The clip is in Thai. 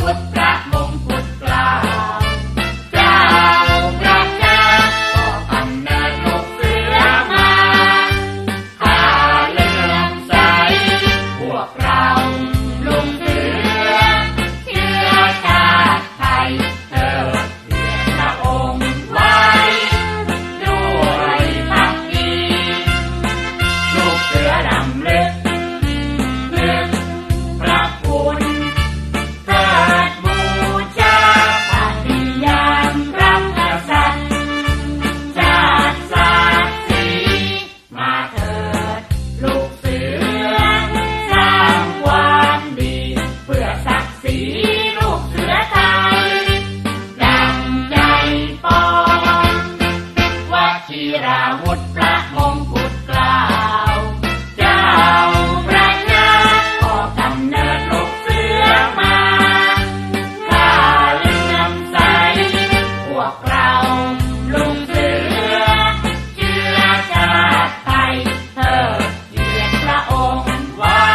พุทธระมงกุฎเกล้าเจ้าพระเจ้าก็กำเนิดลูกเสือมาหาเลงใสพวกเราลุงเสือ เราลุงเสือเจือจาดไปเธอเกลียดพระองค์ว่า